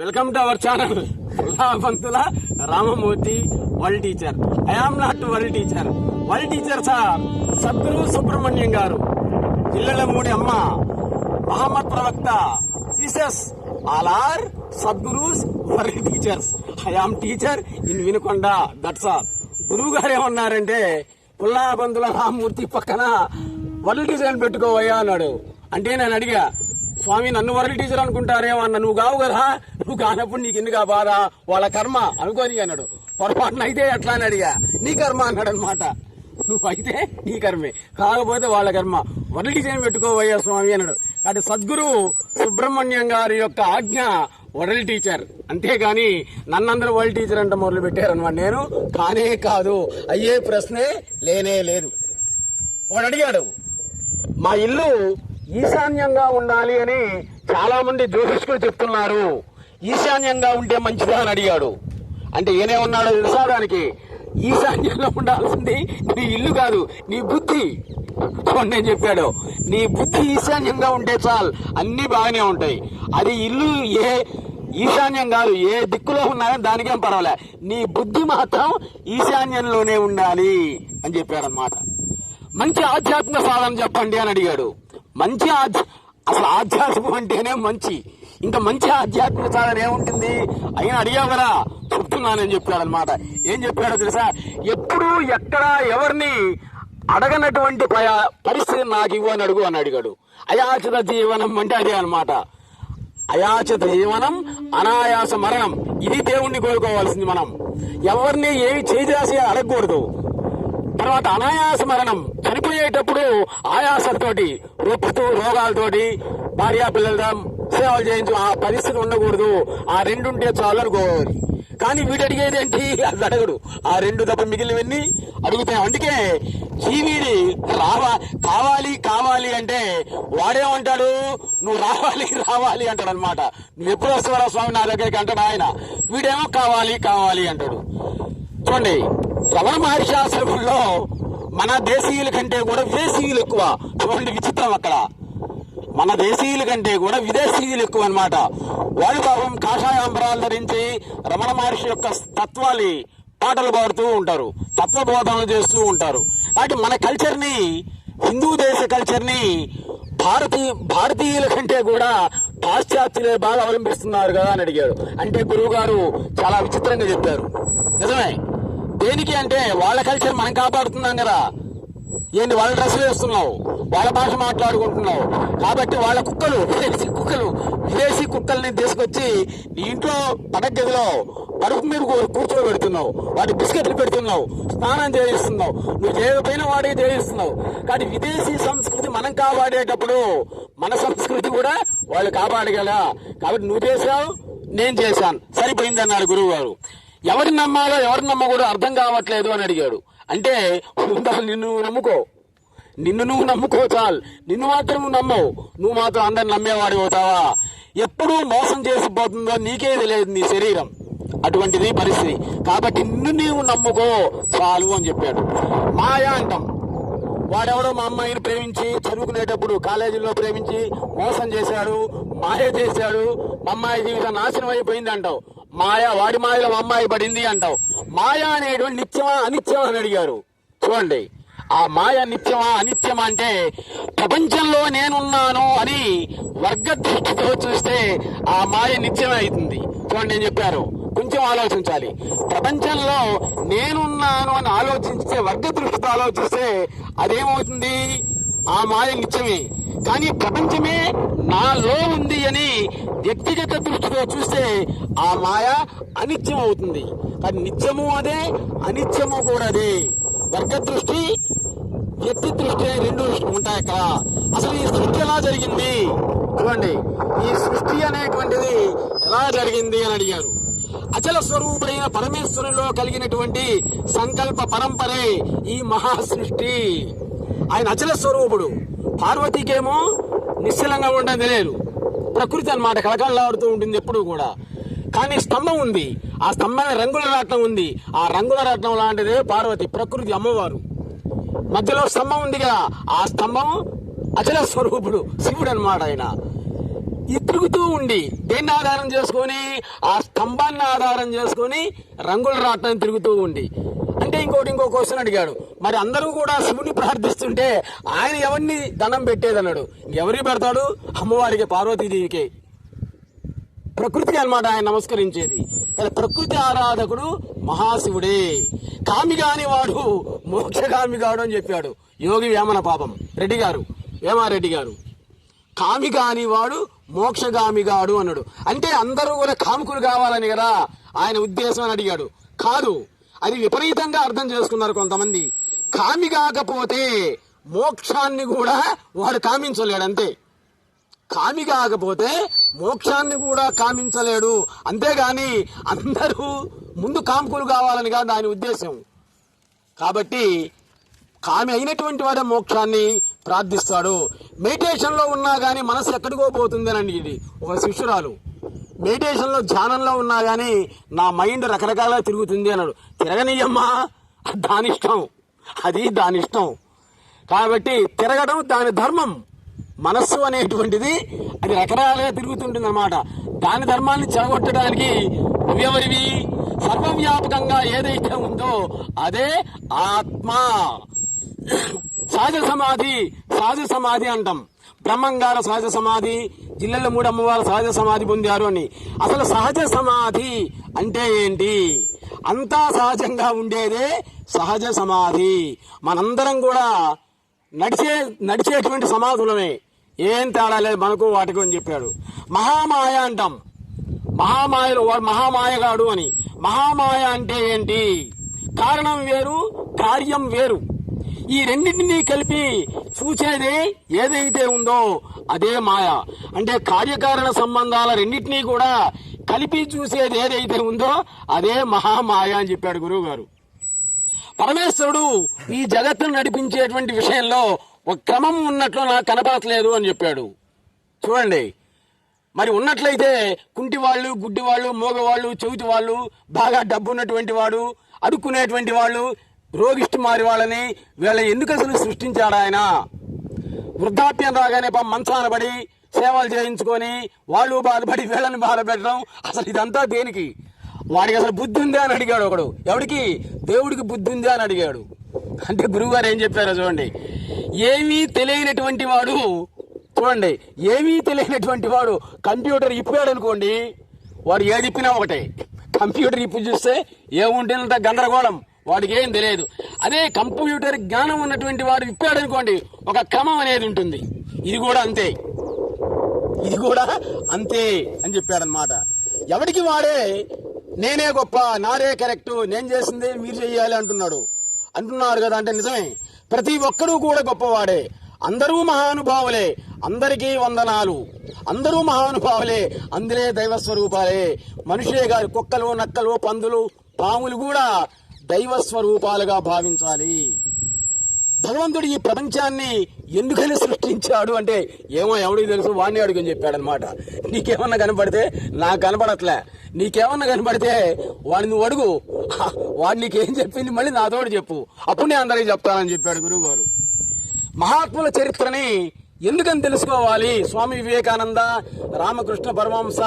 Welcome to our channel Pantula Ramamurthy world teacher I am not world teacher world teacher sir Sadguru Subrahmanyam గారు పిల్లల మూడి అమ్మ మహమ్మద్ ప్రవక్త Jesus all are Sadgurus world teachers I am teacher in Vinukonda that's all గురువు గారు ఏమన్నారంటే పుల్లా బంధుల రామమూర్తి పక్కన వరల్డ్ టీచర్ అని పెట్టుకోవయ్యా అన్నాడు. అంటే నేను అడిగా స్వామి నన్ను వరల్డ్ టీచర్ అనుకుంటారేమో అన్న నువ్వు కావు కదా. నువ్వు కానప్పుడు నీకు ఎందుకు బాధ? వాళ్ళ కర్మ అనుకోని అన్నాడు. పొరపాటున అయితే ఎట్లా అని అడిగా. నీ కర్మ అన్నాడు అనమాట నువ్వు అయితే నీ కర్మే. కాకపోతే వాళ్ళ కర్మ. వరల్డ్ టీచర్ పెట్టుకోబోయే స్వామి అన్నాడు. అది సద్గురు సుబ్రహ్మణ్యం గారి యొక్క ఆజ్ఞ. World teacher. అంతేగాని నన్నందరూ వరల్డ్ టీచర్ అంటే మొదలు పెట్టారనమాట నేను. కానే కాదు. అయ్యే ప్రశ్నే లేనే లేదు. వాడు అడిగాడు మా ఇల్లు ఈశాన్యంగా ఉండాలి అని చాలా మంది జ్యోతిష్కులు చెప్తున్నారు. ఈశాన్యంగా ఉంటే మంచిదా అని అడిగాడు. అంటే ఏనే ఉన్నాడో తెలుసా దానికి? ఈశాన్యంలో ఉండాల్సింది నీ ఇల్లు కాదు నీ బుద్ధి. నేను చెప్పాడు. నీ బుద్ధి ఈశాన్యంగా ఉంటే చాలు అన్నీ బాగానే ఉంటాయి. అది ఇల్లు ఏ ఈశాన్యం కాదు ఏ దిక్కులో ఉన్నాయో దానికేం పర్వాలే. నీ బుద్ధి మాత్రం ఈశాన్యంలోనే ఉండాలి అని చెప్పాడనమాట మంచి ఆధ్యాత్మిక సాధన చెప్పండి అని అడిగాడు. మంచి ఆధ్యా అసలు ఆధ్యాత్మికం అంటేనే మంచి. ఇంకా మంచి ఆధ్యాత్మిక సాధన ఏముంటుంది? అయినా అడిగావు కదా చెప్తున్నానని చెప్పాడు అనమాట ఏం చెప్పాడో తెలుసా? ఎప్పుడు ఎక్కడ ఎవరిని అడగనటువంటి ప పరిస్థితి నాకు ఇవ్వు అని అడుగు అని అడిగాడు. అయాచిత జీవనం అంటే అదే అనమాట అయాచిత జీవనం అనాయాస మరణం. ఇది దేవుణ్ణి కోరుకోవాల్సింది మనం. ఎవరిని ఏమి చేసి అడగకూడదు. తర్వాత అనాయాస మరణం చనిపోయేటప్పుడు ఆయాసతోటి రొప్పుతూ రోగాలతోటి భార్యా పిల్లలతో సేవలు చేయించు ఆ పరిస్థితి ఉండకూడదు. ఆ రెండు ఉంటే చాలు అనుకోవాలి. కానీ వీడు అడిగేది ఏంటి? అది అడగడు. ఆ రెండు తప్ప మిగిలినవన్నీ అడుగుతాయి. అందుకే జీవిని రావా కావాలి కావాలి అంటే వాడేమంటాడు? నువ్వు రావాలి రావాలి అంటాడు అనమాట నువ్వు ఎప్పుడు వస్తావరా స్వామి నా దగ్గరికి అంటాడు ఆయన. వీడేమో కావాలి కావాలి అంటాడు. చూడండి రమణ మహర్షి ఆశ్రమంలో మన దేశీయుల కంటే కూడా విదేశీయులు ఎక్కువ. చూడండి విచిత్రం అక్కడ. మన దేశీయుల కంటే కూడా విదేశీయులు ఎక్కువ అన్నమాట. వాళ్ళు పాపం కాషాయాంబరాలు ధరించి రమణ మహర్షి యొక్క తత్వాన్ని పాటలు పాడుతూ ఉంటారు. తత్వబోధనలు చేస్తూ ఉంటారు. కాబట్టి మన కల్చర్ని హిందూ దేశ కల్చర్ని భారతీయ భారతీయుల కంటే కూడా పాశ్చాత్యులే బాగా అవలంబిస్తున్నారు కదా అని అడిగాడు. అంటే గురువు గారు చాలా విచిత్రంగా చెప్పారు. నిజమే? దేనికి అంటే వాళ్ళ కల్చర్ మనం కాపాడుతున్నాం కదా. ఏంటి వాళ్ళ డ్రెస్సులు వేస్తున్నావు వాళ్ళ భాష మాట్లాడుకుంటున్నావు. కాబట్టి వాళ్ళ కుక్కలు విదేశీ కుక్కలు విదేశీ కుక్కల్ని తీసుకొచ్చి నీ ఇంట్లో పడక గదిలో పరుపు మీద కూర్చోబెడుతున్నావు. వాటి బిస్కెట్లు పెడుతున్నావు స్నానం చేయిస్తున్నావు. నువ్వు చేయకపోయినా వాడికి చేయిస్తున్నావు. కానీ విదేశీ సంస్కృతి మనం కాపాడేటప్పుడు మన సంస్కృతి కూడా వాళ్ళు కాపాడగల కాబట్టి నువ్వు చేసావు నేను చేశాను. సరిపోయిందన్నారు గురువు గారు ఎవరిని నమ్మాలో ఎవరిని నమ్మకూడదు అర్థం కావట్లేదు అని అడిగాడు. అంటే ముందు నిన్ను నువ్వు నమ్ముకో. నిన్ను నువ్వు నమ్ముకో చాలు. నిన్ను మాత్రం నువ్వు నమ్మవు. నువ్వు మాత్రం అందరిని నమ్మేవాడి అవుతావా? ఎప్పుడూ మోసం చేసిపోతుందో నీకే తెలియదు నీ శరీరం. అటువంటిది పరిస్థితి. కాబట్టి నిన్ను నీవు నమ్ముకో చాలు అని చెప్పాడు. మాయా అంటాం. వాడెవడో మా అమ్మాయిని ప్రేమించి చదువుకునేటప్పుడు కాలేజీలో ప్రేమించి మోసం చేశాడు మాయ చేశాడు మా అమ్మాయి జీవితం నాశనం అయిపోయింది అంటావు. మాయ వాడి మాయలో మా అమ్మాయి పడింది అంటావు. మాయ అనేటువంటి నిత్యమా అనిత్యమా అని అడిగారు. చూడండి ఆ మాయ నిత్యమా అనిత్యమా అంటే ప్రపంచంలో నేనున్నాను అని వర్గ దృష్టితో చూస్తే ఆ మాయ నిత్యమైతుంది. అవుతుంది చూడండి నేను చెప్పారు? కొంచెం ఆలోచించాలి. ప్రపంచంలో నేనున్నాను అని ఆలోచించే వర్గ దృష్టితో ఆలోచిస్తే అదేమవుతుంది? ఆ మాయ నిత్యమే. కానీ ప్రపంచమే నాలో ఉంది అని వ్యక్తిగత దృష్టితో చూస్తే ఆ మాయ అనిత్యం అవుతుంది కానీ నిత్యము అదే అనిత్యము కూడా అదే. వర్గ దృష్టి వ్యక్తి దృష్టి రెండు ఉంటాయి అక్కడ. అసలు ఈ సృష్టి ఎలా జరిగింది? చూడండి ఈ సృష్టి అనేటువంటిది ఎలా జరిగింది అని అడిగారు. అచల స్వరూపుడైన పరమేశ్వరులో కలిగినటువంటి సంకల్ప పరంపరే ఈ మహా సృష్టి ఆయన అచల స్వరూపుడు. పార్వతీకేమో నిశ్చలంగా ఉండడం తెలియదు. ప్రకృతి అన్నమాట కళకళలాడుతూ ఉంటుంది ఎప్పుడు కూడా. కానీ స్తంభం ఉంది. ఆ స్తంభాన్ని రంగుల రత్నం ఉంది. ఆ రంగుల రత్నం లాంటిదే పార్వతి ప్రకృతి అమ్మవారు. మధ్యలో స్తంభం ఉంది కదా ఆ స్తంభం అచల స్వరూపుడు శివుడు అనమాట ఆయన. ఇది తిరుగుతూ ఉండి దేన్ని ఆధారం చేసుకొని ఆ స్తంభాన్ని ఆధారం చేసుకొని రంగుల రాట్నం తిరుగుతూ ఉండి. అంటే ఇంకోటి ఇంకో క్వశ్చన్ అడిగాడు. మరి అందరూ కూడా శివుని ప్రార్థిస్తుంటే ఆయన ఎవరిని ధనం పెట్టేది అన్నాడు ఎవరికి పెడతాడు? అమ్మవారికి పార్వతీదేవికి. ప్రకృతికి అన్నమాట ఆయన నమస్కరించేది. ప్రకృతి ఆరాధకుడు మహాశివుడే. కామి కాని వాడు మోక్షగామి కాడు అని చెప్పాడు. యోగి వేమన పాపం. రెడ్డి గారు వేమారెడ్డి గారు. కామి కాని వాడు మోక్షగామిగాడు అన్నాడు. అంటే అందరూ కూడా కాముకులు కావాలని కదా ఆయన ఉద్దేశం అని అడిగాడు. కాదు అది విపరీతంగా అర్థం చేసుకున్నారు కొంతమంది. కామి కాకపోతే మోక్షాన్ని కూడా వాడు కామించలేడు అంతే. కామి కాకపోతే మోక్షాన్ని కూడా కామించలేడు. అంతేగాని అందరూ ముందు కాముకులు కావాలని కాదు ఆయన ఉద్దేశం. కాబట్టి కామి అయినటువంటి వాడే మోక్షాన్ని ప్రార్థిస్తాడు. మెడిటేషన్లో ఉన్నా కానీ మనసు ఎక్కడికో పోతుందేనండి ఇది. ఒక శిష్యురాలు. మెడిటేషన్లో ధ్యానంలో ఉన్నా కానీ నా మైండ్ రకరకాలుగా తిరుగుతుంది అన్నాడు. తిరగనీయమ్మా దాని ఇష్టం. అది దాని ఇష్టం. కాబట్టి తిరగడం దాని ధర్మం. మనస్సు అనేటువంటిది అది రకరకాలుగా తిరుగుతుంటుంది అనమాట దాని ధర్మాన్ని చెడగొట్టడానికి నువ్వెవరివి? సర్వవ్యాపకంగా ఏదైతే ఉందో అదే ఆత్మ. సహజ సమాధి సహజ సమాధి అంటాం. బ్రహ్మంగార సహజ సమాధి జిల్లెల మూడు అమ్మవారు సహజ సమాధి పొందారు అని. అసలు సహజ సమాధి అంటే ఏంటి? అంతా సహజంగా ఉండేదే సహజ సమాధి. మనందరం కూడా నడిచే నడిచేటువంటి సమాధులమే. ఏం తేడా లేదు మనకు వాటికి అని చెప్పాడు. మహామాయ అంటాం. మహామాయలు వాడు మహామాయగాడు అని. మహామాయ అంటే ఏంటి? కారణం వేరు కార్యం వేరు. ఈ రెండింటినీ కలిపి చూసేది ఏదైతే ఉందో అదే మాయ. అంటే కార్యకారణ సంబంధాల రెండింటినీ కూడా కలిపి చూసేది ఏదైతే ఉందో అదే మహామాయ అని చెప్పాడు గురువు గారు పరమేశ్వరుడు ఈ జగత్తును నడిపించేటువంటి విషయంలో ఒక క్రమం ఉన్నట్లు నాకు కనపడట్లేదు అని చెప్పాడు. చూడండి. మరి ఉన్నట్లయితే కుంటి వాళ్ళు గుడ్డి వాళ్ళు మోగవాళ్ళు చెవిటి వాళ్ళు బాగా డబ్బు ఉన్నటువంటి వాడు అడుక్కునేటువంటి వాళ్ళు రోగిష్టి మారి వాళ్ళని వీళ్ళ ఎందుకు అసలు సృష్టించాడు ఆయన? వృద్ధాప్యం రాగానే పాపం మంచాన పడి సేవలు చేయించుకొని వాళ్ళు బాధపడి వీళ్ళని బాధపెట్టడం అసలు ఇదంతా దేనికి? వాడికి అసలు బుద్ధి ఉందా అని అడిగాడు ఒకడు. ఎవడికి? దేవుడికి బుద్ధి ఉందా అని అడిగాడు. అంటే గురువుగారు ఏం చెప్పారో చూడండి. ఏమీ తెలియనటువంటి వాడు చూడండి ఏమీ తెలియనటువంటి వాడు కంప్యూటర్ ఇప్పాడు అనుకోండి వాడు ఏది ఇప్పినా ఒకటే. కంప్యూటర్ ఇప్పు చూస్తే ఏముంటేనంత గందరగోళం. వాడికి ఏం తెలియదు. అదే కంప్యూటర్ జ్ఞానం ఉన్నటువంటి వాడు విప్పాడు అనుకోండి ఒక క్రమం అనేది ఉంటుంది. ఇది కూడా అంతే. ఇది కూడా అంతే అని చెప్పాడనమాట ఎవడికి వాడే నేనే గొప్ప నారే కరెక్టు నేను చేసిందే మీరు చెయ్యాలి అంటున్నాడు. అంటున్నారు కదా అంటే నిజమే. ప్రతి ఒక్కరూ కూడా గొప్పవాడే. అందరూ మహానుభావులే. అందరికీ వందనాలు. అందరూ మహానుభావులే. అందరే దైవ స్వరూపాలే మనుషులే కాదు కుక్కలు నక్కలు పందులు పాములు కూడా దైవ స్వరూపాలుగా భావించాలి. భగవంతుడు ఈ ప్రపంచాన్ని ఎందుకని సృష్టించాడు అంటే ఏమో ఎవడికి తెలుసు వాడిని అడుగుని చెప్పాడనమాట. నీకేమన్నా కనపడితే నాకు కనపడట్లే. నీకేమన్నా కనపడితే వాడిని నువ్వు అడుగు. వాడు నీకేం చెప్పింది మళ్ళీ నాతోడు చెప్పు. అప్పుడు నేను అందరికీ చెప్తానని చెప్పాడు గురువు గారు మహాత్ముల చరిత్రని ఎందుకని తెలుసుకోవాలి? స్వామి వివేకానంద రామకృష్ణ పరమహంస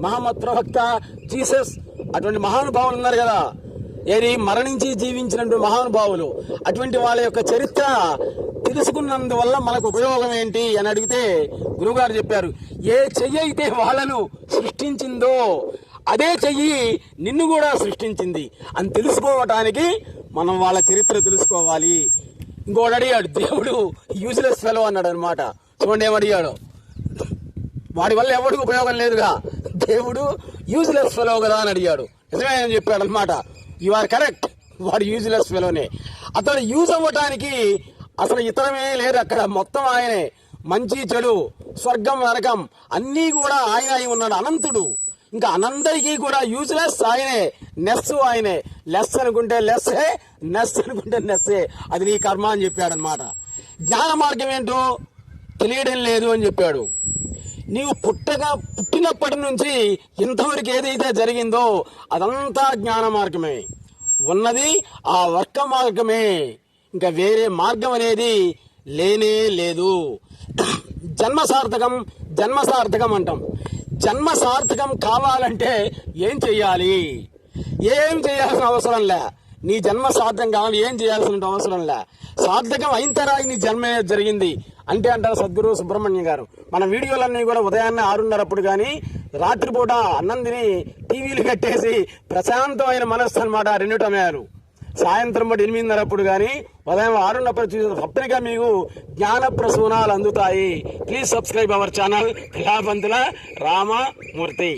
మహమ్మద్ ప్రవక్త జీసస్ అటువంటి మహానుభావులు ఉన్నారు కదా. ఏది మరణించి జీవించినటువంటి మహానుభావులు. అటువంటి వాళ్ళ యొక్క చరిత్ర తెలుసుకున్నందువల్ల మనకు ఉపయోగం ఏంటి అని అడిగితే గురుగారు చెప్పారు ఏ చెయ్యి అయితే వాళ్ళను సృష్టించిందో అదే చెయ్యి నిన్ను కూడా సృష్టించింది అని తెలుసుకోవటానికి మనం వాళ్ళ చరిత్ర తెలుసుకోవాలి. ఇంకోటి అడిగాడు దేవుడు యూజ్లెస్ ఫెలో అన్నాడు అనమాట చూడండి ఏమడిగాడు వాడి వల్ల ఎవరికి ఉపయోగం లేదుగా. దేవుడు యూజ్లెస్ ఫెలో కదా అని అడిగాడు. నిజమే అని చెప్పాడు అనమాట యు ఆర్ కరెక్ట్ వాడు యూజ్లెస్ ఫెలోనే అతను యూజ్ అవ్వటానికి అసలు ఇతరమే లేదు అక్కడ. మొత్తం ఆయనే. మంచి చెడు స్వర్గం నరకం అన్నీ కూడా ఆయన అయి ఉన్నాడు. అనంతుడు. ఇంకా అనందరికీ కూడా యూజ్లెస్ ఆయనే. నెస్ ఆయనే. లెస్ అనుకుంటే లెస్సే నెస్ అనుకుంటే నెస్సే అది నీ కర్మ అని చెప్పాడు అనమాట జ్ఞాన మార్గం ఏంటో తెలియడం లేదు అని చెప్పాడు. నీవు పుట్టగా పుట్టినప్పటి నుంచి ఇంతవరకు ఏదైతే జరిగిందో అదంతా జ్ఞాన మార్గమే. ఉన్నది ఆ వర్క మార్గమే. ఇంకా వేరే మార్గం అనేది లేనే లేదు. జన్మ సార్థకం జన్మ సార్థకం అంటాం. జన్మ సార్థకం కావాలంటే ఏం చెయ్యాలి? ఏం చేయాల్సిన అవసరం లే. నీ జన్మ సార్థకం కావాలి ఏం చేయాల్సిన అవసరం లే. సార్థకం అయిన తర్వాత నీ జన్మే జరిగింది. అంటే అంటారు సద్గురు సుబ్రహ్మణ్యం గారు. మన వీడియోలన్నీ కూడా ఉదయాన్నే ఆరున్నరప్పుడు కానీ రాత్రిపూట అన్నందిని టీవీలు కట్టేసి ప్రశాంతమైన మనస్సు అనమాట రెండు టమయాలు సాయంత్రం పాటు ఎనిమిదిన్నరప్పుడు కానీ ఉదయం ఆరున్నప్పుడు చూసిన తప్పనిగా మీకు జ్ఞాన ప్రసూనాలు అందుతాయి. Please subscribe our channel Kalapantula Ramamurthy